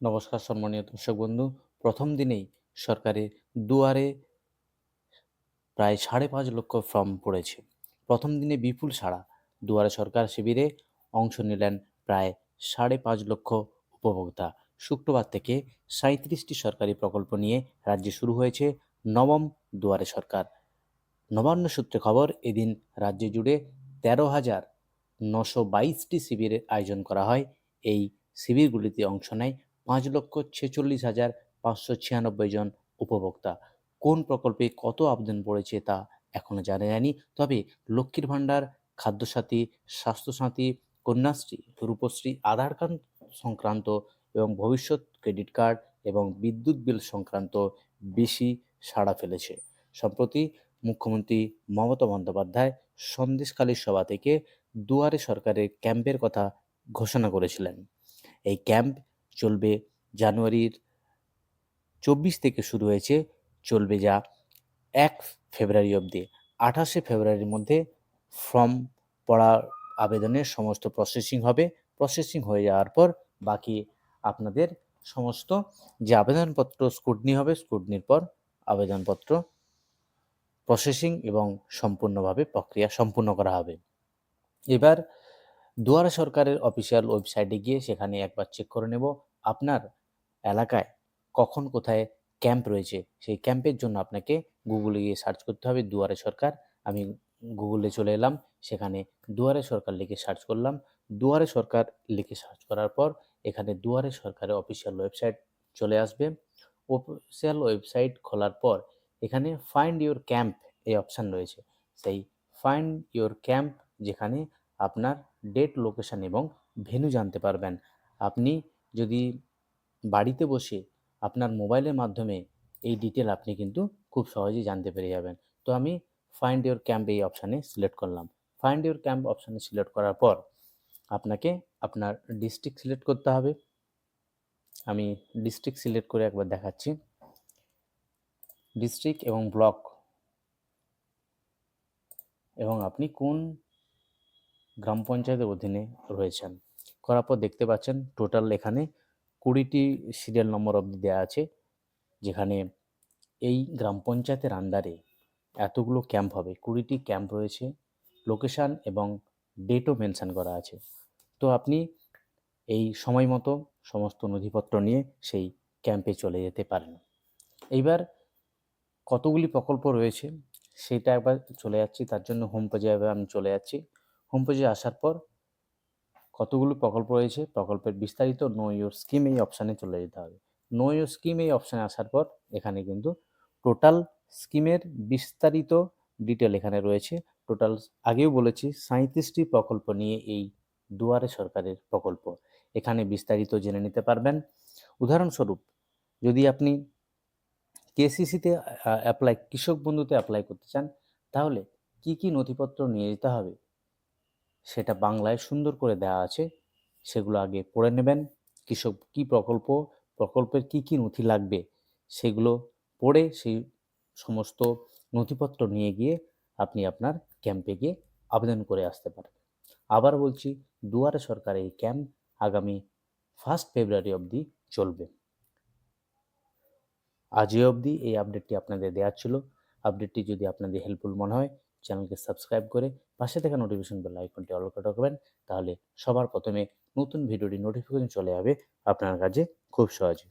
নমস্কার সম্মানীয় দর্শক বন্ধু। প্রথম দিনেই সরকারের দুয়ারে প্রায় সাড়ে পাঁচ লক্ষ ফর্ম পড়েছে। প্রথম দিনে বিপুল সাড়া দুয়ারে সরকার শিবিরে অংশ নিলেন প্রায় সাড়ে পাঁচ লক্ষ উপভোক্তা। শুক্রবার থেকে সাঁত্রিশটি সরকারি প্রকল্প নিয়ে রাজ্যে শুরু হয়েছে নবম দুয়ারে সরকার। নবান্ন সূত্রে খবর, এদিন রাজ্য জুড়ে তেরো হাজার নশো বাইশটি শিবিরের আয়োজন করা হয়। এই শিবিরগুলিতে অংশ নেয় পাঁচ লক্ষ ছেচল্লিশ হাজার পাঁচশো ছিয়ানব্বই জন উপভোক্তা। কোন প্রকল্পে কত আবেদন পড়েছে তা এখনও জানা যায়নি। তবে লক্ষ্মীর ভাণ্ডার, খাদ্যসাথী, স্বাস্থ্যসাথী, কন্যাশ্রী, রূপশ্রী, আধার কার্ড সংক্রান্ত এবং ভবিষ্যৎ ক্রেডিট কার্ড এবং বিদ্যুৎ বিল সংক্রান্ত বেশি সাড়া ফেলেছে। সম্প্রতি মুখ্যমন্ত্রী মমতা বন্দ্যোপাধ্যায় সন্দেশখালীর সভা থেকে দুয়ারে সরকারের ক্যাম্পের কথা ঘোষণা করেছিলেন। এই ক্যাম্প চলবে জানুয়ারির চব্বিশ থেকে শুরু হয়েছে, চলবে যা এক ফেব্রুয়ারি অবধি। আঠাশে ফেব্রুয়ারির মধ্যে ফর্ম পড়ার আবেদনের সমস্ত প্রসেসিং হবে। প্রসেসিং হয়ে যাওয়ার পর বাকি আপনাদের সমস্ত যে আবেদনপত্র স্কুটনি হবে স্কুটনির পর আবেদনপত্র প্রসেসিং এবং সম্পূর্ণভাবে প্রক্রিয়া সম্পূর্ণ করা হবে। এবার দুয়ারে সরকারের অফিসিয়াল ওয়েবসাইটে গিয়ে সেখানে একবার চেক করে নেব। আপনার এলাকায় কখন কোথায় ক্যাম্প রয়েছে? সেই ক্যাম্পের জন্য আপনাকে গুগলে গিয়ে সার্চ করতে হবে দুয়ারে সরকার। আমি গুগলে চলে এলাম, সেখানে দুয়ারে সরকার লিখে সার্চ করলাম। দুয়ারে সরকার লিখে সার্চ করার পর এখানে দুয়ারে সরকারের অফিসিয়াল ওয়েবসাইট চলে আসবে। অফিসিয়াল ওয়েবসাইট খোলার পর এখানে ফাইন্ড ইওর ক্যাম্প এই অপশান রয়েছে। সেই ফাইন্ড ইওর ক্যাম্প যেখানে আপনার ডেট লোকেশান এবং ভেন্যু জানতে পারবেন। আপনি যদি বাড়িতে বসে আপনার মোবাইলের মাধ্যমে এই ডিটেল আপনি কিন্তু খুব সহজেই জানতে পেরে যাবেন। তো আমি ফাইন্ড ইওর ক্যাম্প এই অপশানে সিলেক্ট করলাম। ফাইন্ড ইওর ক্যাম্প অপশানে সিলেক্ট করার পর আপনাকে আপনার ডিস্ট্রিক্ট সিলেক্ট করতে হবে। আমি ডিস্ট্রিক্ট সিলেক্ট করে একবার দেখাচ্ছি। ডিস্ট্রিক্ট এবং ব্লক এবং আপনি কোন গ্রাম পঞ্চায়েতের অধীনে রয়েছেন? করার পর দেখতে পাচ্ছেন টোটাল এখানে কুড়িটি সিরিয়াল নম্বর অবধি দেওয়া আছে, যেখানে এই গ্রাম পঞ্চায়েতের আন্ডারে এতগুলো ক্যাম্প হবে। কুড়িটি ক্যাম্প রয়েছে লোকেশান এবং ডেটও মেনশান করা আছে। তো আপনি এই সময় মতো সমস্ত নথিপত্র নিয়ে সেই ক্যাম্পে চলে যেতে পারেন। এইবার কতগুলি প্রকল্প রয়েছে, সেটা একবার চলে যাচ্ছি, তার জন্য হোম পেজে আমি চলে যাচ্ছি। হোম পেজে আসার পর কতগুলো প্রকল্প রয়েছে? প্রকল্পের বিস্তারিত নো ইউর স্কিম এই অপশানে চলে যেতে হবে। নো ইউর স্কিম এই অপশানে আসার পর এখানে কিন্তু টোটাল স্কিমের বিস্তারিত ডিটেল এখানে রয়েছে। টোটাল আগেও বলেছি সাঁত্রিশটি প্রকল্প নিয়ে এই দুয়ারে সরকারের প্রকল্প। এখানে বিস্তারিত জেনে নিতে পারবেন। উদাহরণস্বরূপ, যদি আপনি কেসিসিতে অ্যাপ্লাই কৃষক বন্ধুতে অ্যাপ্লাই করতে চান, তাহলে কি কি নথিপত্র নিয়ে যেতে হবে? সেটা বাংলায় সুন্দর করে দেওয়া আছে। সেগুলো আগে পড়ে নেবেন। কৃষক কী প্রকল্প, প্রকল্পের কি কি নথি লাগবে সেগুলো পড়ে সেই সমস্ত নথিপত্র নিয়ে গিয়ে আপনি আপনার ক্যাম্পে গিয়ে আবেদন করে আসতে পারেন। আবার বলছি, দুয়ারে সরকার এই ক্যাম্প আগামী ফার্স্ট ফেব্রুয়ারি অবধি চলবে। আজই অবধি এই আপডেটটি আপনাদের দেওয়ার ছিল। আপডেটটি যদি আপনাদের হেল্পফুল মনে হয় চ্যানেলকে সাবস্ক্রাইব করে পাশে থাকা নোটিফিকেশন বেল আইকনটি অল করে রাখবেন, তাহলে সবার প্রথমে নতুন ভিডিওটি নোটিফিকেশন চলে যাবে আপনার কাছে খুব সহজে।